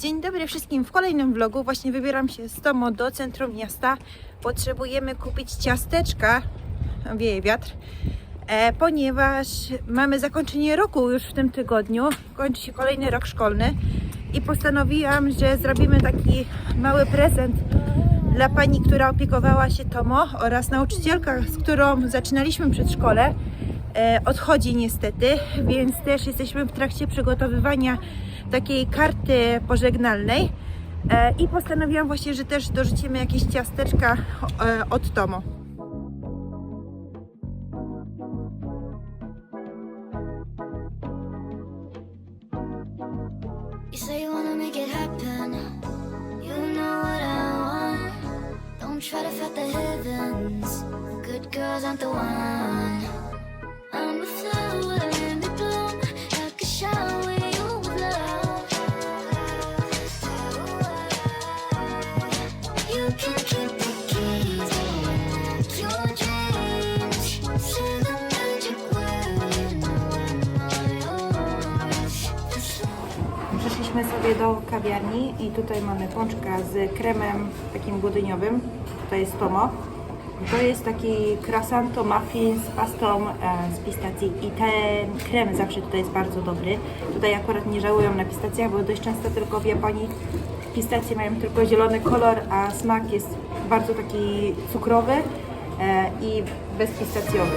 Dzień dobry wszystkim. W kolejnym vlogu właśnie wybieram się z Tomo do centrum miasta. Potrzebujemy kupić ciasteczka, wieje wiatr, e, ponieważ mamy zakończenie roku już w tym tygodniu. Kończy się kolejny rok szkolny i postanowiłam, że zrobimy taki mały prezent dla pani, która opiekowała się Tomo oraz nauczycielka, z którą zaczynaliśmy przedszkole. E, odchodzi niestety, więc też jesteśmy w trakcie przygotowywania takiej karty pożegnalnej e, i postanowiłam właśnie, że też dorzucimy jakieś ciasteczka e, od Tomo. Do kawiarni i tutaj mamy pączka z kremem takim budyniowym. To jest Tomo. To jest taki croissanto muffin z pastą e, z pistacji i ten krem zawsze tutaj jest bardzo dobry. Tutaj akurat nie żałują na pistacjach, bo dość często tylko w Japonii pistacje mają tylko zielony kolor, a smak jest bardzo taki cukrowy e, i bezpistacjowy.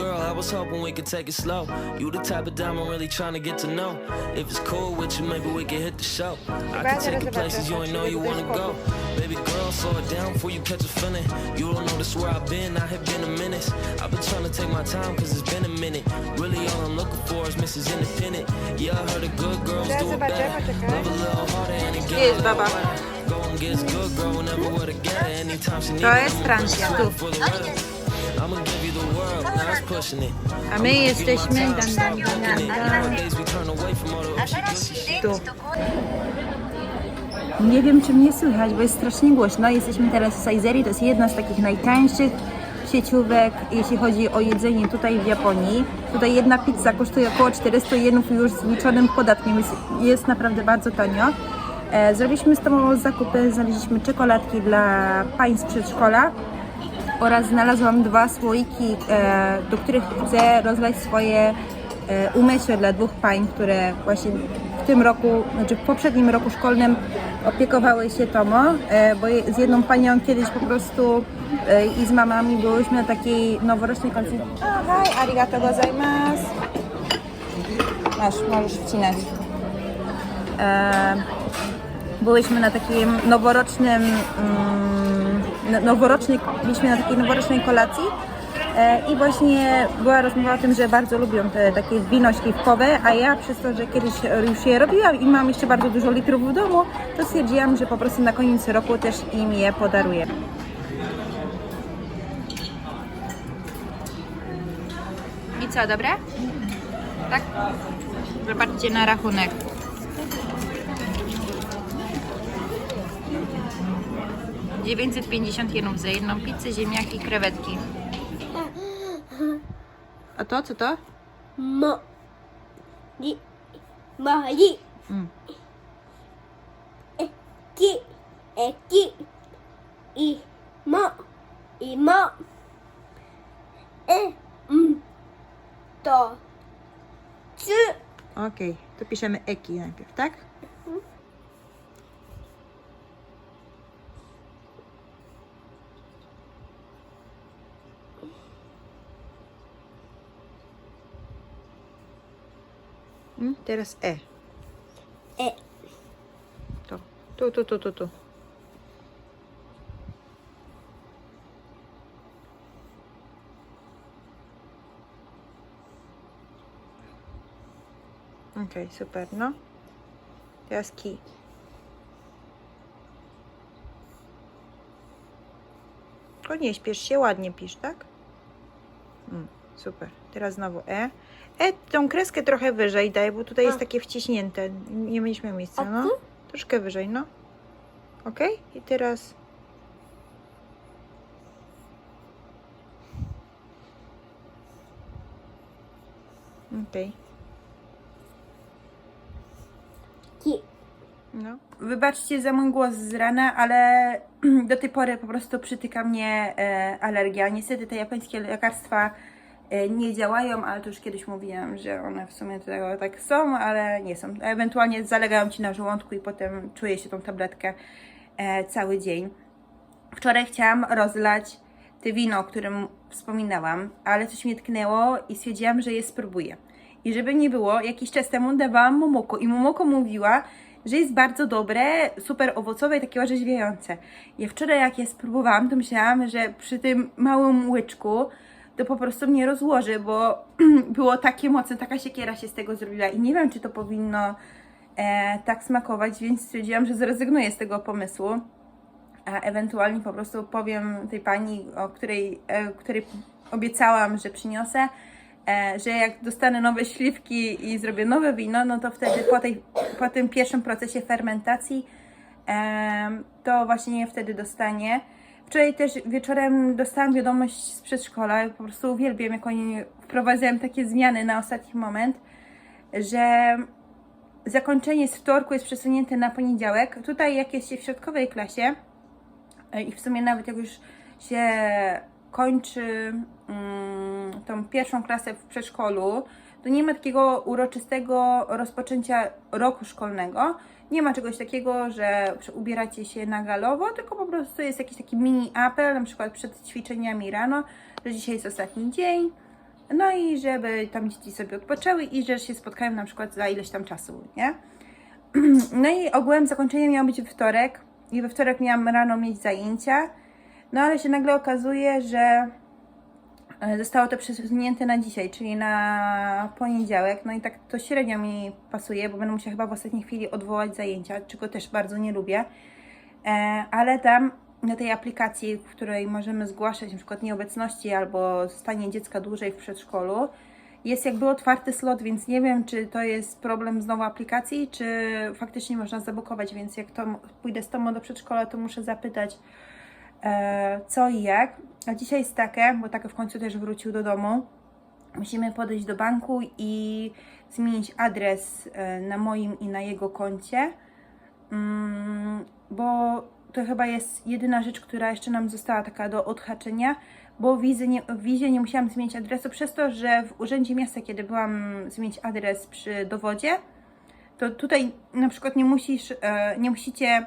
Girl, I was hoping we could take it slow. You the type of dime I'm really trying to get to know. If it's cool with you, maybe we can hit the show. I can take you places you ain't know you wanna go. Baby girl, slow it down before you catch a feeling. You don't notice where I've been, I have been a minute. I've been trying to take my time cause it's been a minute. Really all I'm looking for is Mrs. Independent. Yeah, I heard the good girls Teraz do it zobaczę, better. poczekaj. Love a little harder and it Gdzie get jest baba? Go and gets good girl whenever we're together. Anytime she needs To it, jest I'ma Francja, tu. A my jesteśmy dan, dan, dan, dan, tu. Nie wiem, czy mnie słychać, bo jest strasznie głośno. Jesteśmy teraz w Saizerii, to jest jedna z takich najtańszych sieciówek, jeśli chodzi o jedzenie tutaj w Japonii. Tutaj jedna pizza kosztuje około 400 jenów już z liczonym podatkiem, jest, jest naprawdę bardzo tanio. E, zrobiliśmy z tobą zakupy, znaleźliśmy czekoladki dla pań z przedszkola oraz znalazłam dwa słoiki, e, do których chcę rozlać swoje e, umysły dla dwóch pań, które właśnie w tym roku, znaczy w poprzednim roku szkolnym opiekowały się Tomo, e, bo z jedną panią kiedyś po prostu i z mamami byłyśmy na takiej noworocznej konferencji. A, hi, arigato gozaimasu. Masz, możesz wcinać. Byłyśmy na takim noworocznym, mm, noworocznej, byliśmy na takiej noworocznej kolacji e, i właśnie była rozmowa o tym, że bardzo lubią te takie wino śliwkowe, a ja przez to, że kiedyś już je robiłam i mam jeszcze bardzo dużo litrów w domu, to stwierdziłam, że po prostu na koniec roku też im je podaruję. I co, dobre? Tak? Zobaczcie na rachunek. Dziewięćset pięćdziesiąt jenów za jedną pizzę, ziemniaki i krewetki. A to, co to? Mo. Di. Mari. Mm. Eki. Eki. I. Mo. I mo. E. M. To. Tsu. Okej, to piszemy eki najpierw, tak? Mm, Teraz e. E. To. Tu, tu, tu, tu, tu. Okej, super, no. Teraz ki. Tylko nie śpiesz się, ładnie pisz, tak? Mm. Super. Teraz znowu E. E, tą kreskę trochę wyżej daj, bo tutaj jest A. takie wciśnięte. Nie miał miejsca, A no. Troszkę wyżej, no. Ok? I teraz... Okej. Ki. No. Wybaczcie za mój głos z rana, ale do tej pory po prostu przytyka mnie e, alergia. Niestety te japońskie lekarstwa nie działają, ale to już kiedyś mówiłam, że one w sumie tutaj tak są, ale nie są. Ewentualnie zalegają Ci na żołądku i potem czuje się tą tabletkę e, cały dzień. Wczoraj chciałam rozlać te wino, o którym wspominałam, ale coś mnie tknęło i stwierdziłam, że je spróbuję. I żeby nie było, jakiś czas temu dawałam Momoko i Momoko mówiła, że jest bardzo dobre, super owocowe i takie orzeźwiające. Ja wczoraj jak je spróbowałam, to myślałam, że przy tym małym łyczku to po prostu mnie rozłoży, bo było takie mocne, taka siekiera się z tego zrobiła i nie wiem, czy to powinno e, tak smakować, więc stwierdziłam, że zrezygnuję z tego pomysłu a ewentualnie po prostu powiem tej pani, o której, e, której obiecałam, że przyniosę, e, że jak dostanę nowe śliwki i zrobię nowe wino, no to wtedy po, tej, po tym pierwszym procesie fermentacji em, to właśnie je wtedy dostanie. Wczoraj też wieczorem dostałam wiadomość z przedszkola, po prostu uwielbiam, jak oni wprowadzają takie zmiany na ostatni moment, że zakończenie z wtorku jest przesunięte na poniedziałek. Tutaj jak jest się w środkowej klasie, E, i w sumie nawet jak już się kończy mm, tą pierwszą klasę w przedszkolu, to nie ma takiego uroczystego rozpoczęcia roku szkolnego. Nie ma czegoś takiego, że ubieracie się na galowo, tylko po prostu jest jakiś taki mini apel, na przykład przed ćwiczeniami rano, że dzisiaj jest ostatni dzień, no i żeby tam dzieci sobie odpoczęły i że się spotkają na przykład za ileś tam czasu, nie? No i ogółem zakończenie miało być we wtorek i we wtorek miałam rano mieć zajęcia, no ale się nagle okazuje, że zostało to przesunięte na dzisiaj, czyli na poniedziałek, no i tak to średnio mi pasuje, bo będę musiała chyba w ostatniej chwili odwołać zajęcia, czego też bardzo nie lubię, e, ale tam na tej aplikacji, w której możemy zgłaszać przykład nieobecności albo stanie dziecka dłużej w przedszkolu, jest jakby otwarty slot, więc nie wiem, czy to jest problem znowu aplikacji, czy faktycznie można zablokować, więc jak to pójdę z Tomą do przedszkola, to muszę zapytać e, co i jak. A dzisiaj jest takie, bo takie w końcu też wrócił do domu. Musimy podejść do banku i zmienić adres e, na moim i na jego koncie, mm, bo to chyba jest jedyna rzecz, która jeszcze nam została taka do odhaczenia, bo w wizie, nie, w wizie nie musiałam zmienić adresu przez to, że w Urzędzie Miasta, kiedy byłam zmienić adres przy dowodzie, to tutaj na przykład nie musisz, e, nie musicie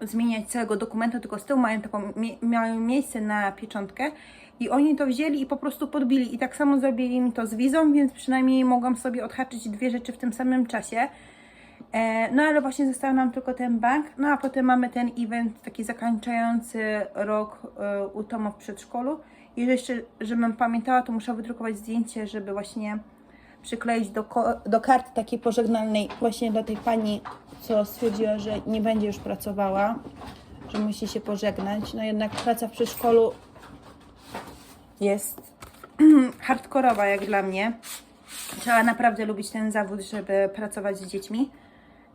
zmieniać całego dokumentu, tylko z tyłu mają taką, mają miejsce na pieczątkę i oni to wzięli i po prostu podbili i tak samo zrobili mi to z wizą, więc przynajmniej mogłam sobie odhaczyć dwie rzeczy w tym samym czasie. E, No ale właśnie został nam tylko ten bank, no a potem mamy ten event taki zakończający rok e, u Toma w przedszkolu. I że jeszcze, żebym pamiętała, to muszę wydrukować zdjęcie, żeby właśnie przykleić do, do karty takiej pożegnalnej właśnie do tej pani, co stwierdziła, że nie będzie już pracowała, że musi się pożegnać. No jednak praca w przedszkolu jest hardkorowa jak dla mnie. Trzeba naprawdę lubić ten zawód, żeby pracować z dziećmi.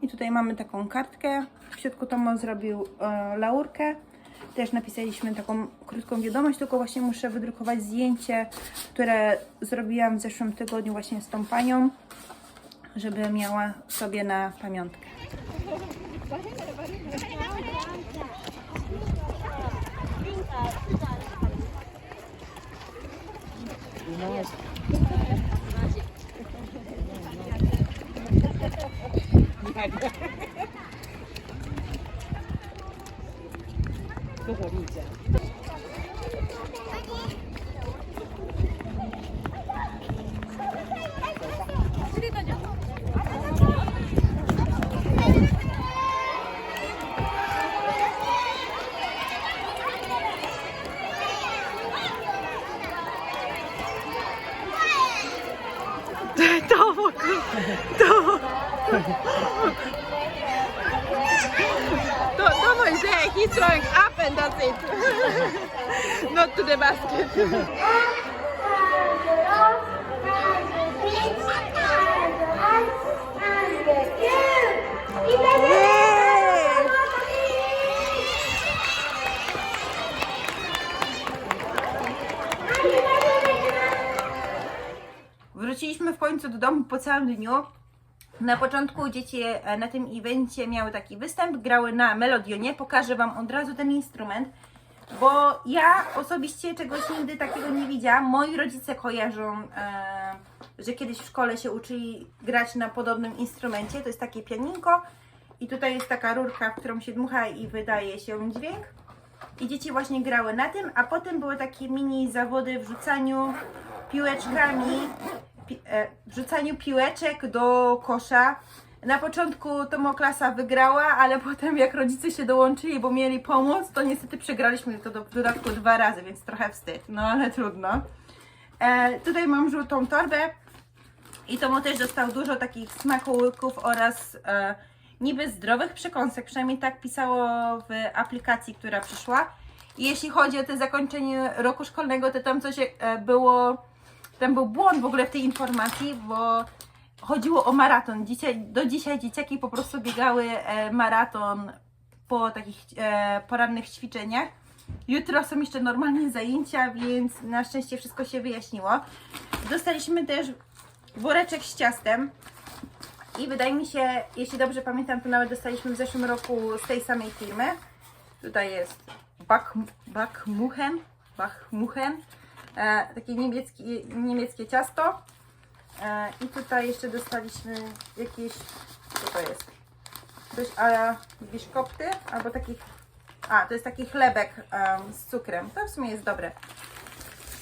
I tutaj mamy taką kartkę. W środku Tomo zrobił e, laurkę. Też napisaliśmy taką krótką wiadomość, tylko właśnie muszę wydrukować zdjęcie, które zrobiłam w zeszłym tygodniu właśnie z tą panią, żeby miała sobie na pamiątkę. Tomo He's throwing up and that's it. Not to the basket. Wróciliśmy w końcu do domu po całym dniu. Na początku dzieci e, na tym evencie miały taki występ, grały na melodionie. Pokażę Wam od razu ten instrument, bo ja osobiście czegoś nigdy takiego nie widziałam. Moi rodzice kojarzą, e, że kiedyś w szkole się uczyli grać na podobnym instrumencie. To jest takie pianinko i tutaj jest taka rurka, w którą się dmucha i wydaje się dźwięk. I dzieci właśnie grały na tym, a potem były takie mini zawody w rzucaniu piłeczkami, rzucaniu piłeczek do kosza. Na początku Tomoklasa wygrała, ale potem jak rodzice się dołączyli, bo mieli pomoc, to niestety przegraliśmy to do, dodatku dwa razy, więc trochę wstyd, no ale trudno. E, tutaj mam żółtą torbę i Tomo też dostał dużo takich smakołyków oraz e, niby zdrowych przekąsek, przynajmniej tak pisało w aplikacji, która przyszła. I jeśli chodzi o to zakończenie roku szkolnego, to tam coś e, było, tam był błąd w ogóle w tej informacji, bo chodziło o maraton. Dzisiaj, do dzisiaj dzieciaki po prostu biegały e, maraton po takich e, porannych ćwiczeniach. Jutro są jeszcze normalnie zajęcia, więc na szczęście wszystko się wyjaśniło. Dostaliśmy też woreczek z ciastem. I wydaje mi się, jeśli dobrze pamiętam, to nawet dostaliśmy w zeszłym roku z tej samej firmy. Tutaj jest Bak, Bakmuchen, Bakmuchen, e, takie niemieckie, niemieckie ciasto. E, I tutaj jeszcze dostaliśmy jakieś, co to jest? Coś a biszkopty, albo takich, a to jest taki chlebek em, z cukrem. To w sumie jest dobre.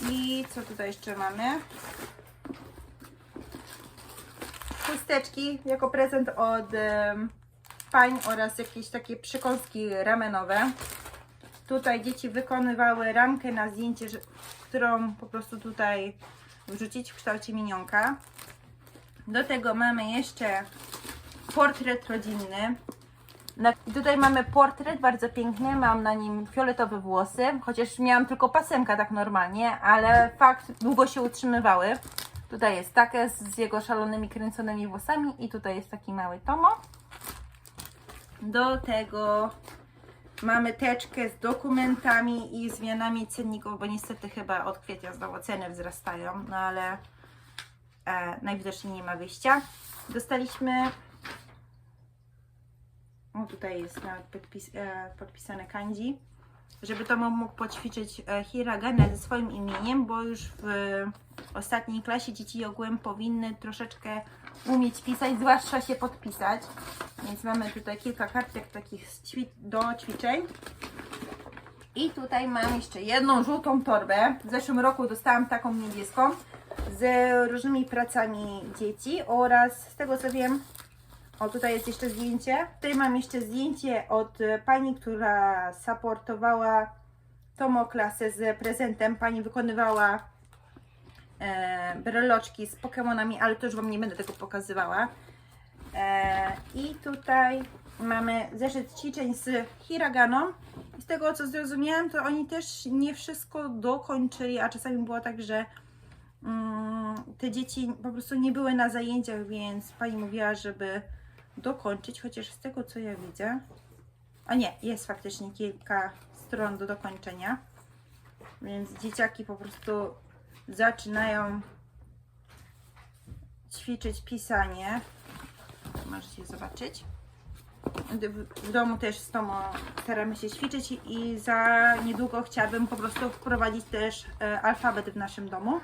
I co tutaj jeszcze mamy? chusteczki jako prezent od em, pań oraz jakieś takie przekąski ramenowe. Tutaj dzieci wykonywały ramkę na zdjęcie, którą po prostu tutaj wrzucić w kształcie minionka. Do tego mamy jeszcze portret rodzinny. I tutaj mamy portret bardzo piękny, mam na nim fioletowe włosy, chociaż miałam tylko pasemka tak normalnie, ale fakt długo się utrzymywały. Tutaj jest takie z jego szalonymi kręconymi włosami i tutaj jest taki mały Tomo. Do tego mamy teczkę z dokumentami i zmianami cenników, bo niestety chyba od kwietnia znowu ceny wzrastają, no ale e, najwidoczniej nie ma wyjścia. Dostaliśmy o, tutaj jest nawet podpis, e, podpisane kanji, żeby Tomo mógł poćwiczyć e, hiragana ze swoim imieniem, bo już w ostatniej klasie dzieci ogółem powinny troszeczkę umieć pisać, zwłaszcza się podpisać. Więc mamy tutaj kilka kartek takich do ćwiczeń. I tutaj mam jeszcze jedną żółtą torbę. W zeszłym roku dostałam taką niebieską z różnymi pracami dzieci oraz z tego co wiem, o tutaj jest jeszcze zdjęcie. Tutaj mam jeszcze zdjęcie od pani, która supportowała Tomo klasę z prezentem. Pani wykonywała e, breloczki z Pokemonami, ale to już Wam nie będę tego pokazywała. E, I tutaj mamy zeszyt ćwiczeń z hiraganą. I z tego co zrozumiałam, to oni też nie wszystko dokończyli, a czasami było tak, że mm, te dzieci po prostu nie były na zajęciach, więc pani mówiła, żeby dokończyć, chociaż z tego co ja widzę. A nie, jest faktycznie kilka stron do dokończenia. Więc dzieciaki po prostu zaczynają ćwiczyć pisanie. Możecie zobaczyć. W- domu też z Tomą staramy się ćwiczyć i za niedługo chciałabym po prostu wprowadzić też e, alfabet w naszym domu.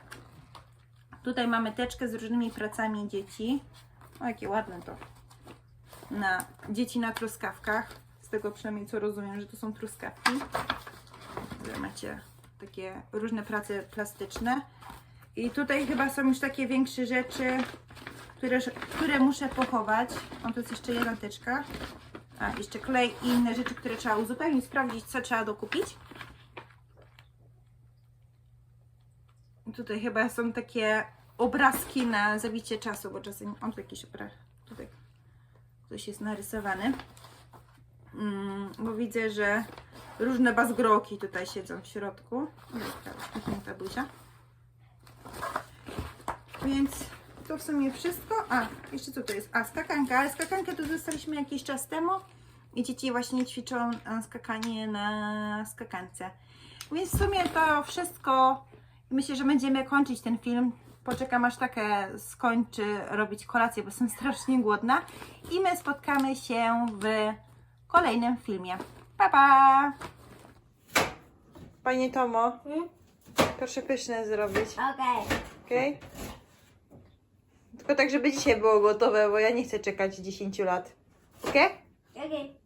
Tutaj mamy teczkę z różnymi pracami dzieci. O, jakie ładne to. Na dzieci na truskawkach. Z tego przynajmniej co rozumiem, że to są truskawki. Tutaj macie takie różne prace plastyczne. I tutaj chyba są już takie większe rzeczy, które, które muszę pochować. O, to jest jeszcze jedna teczka. A, jeszcze klej i inne rzeczy, które trzeba uzupełnić, sprawdzić, co trzeba dokupić. Tutaj chyba są takie obrazki na zabicie czasu, bo czasem tu jakiś obraz. Tutaj coś jest narysowany. Mm, bo widzę, że różne bazgroki tutaj siedzą w środku. Uśmiechnięta buzia. Więc to w sumie wszystko. A, jeszcze co to jest? A, skakanka. Ale skakankę tu dostaliśmy jakiś czas temu i dzieci właśnie ćwiczą e, skakanie na skakance. Więc w sumie to wszystko. Myślę, że będziemy kończyć ten film. Poczekam aż takie skończy robić kolację, bo jestem strasznie głodna. I my spotkamy się w kolejnym filmie. Pa, pa! Panie Tomo, proszę pyszne zrobić, Okej. ok? Tylko tak, żeby dzisiaj było gotowe, bo ja nie chcę czekać 10 lat. Ok? Okej.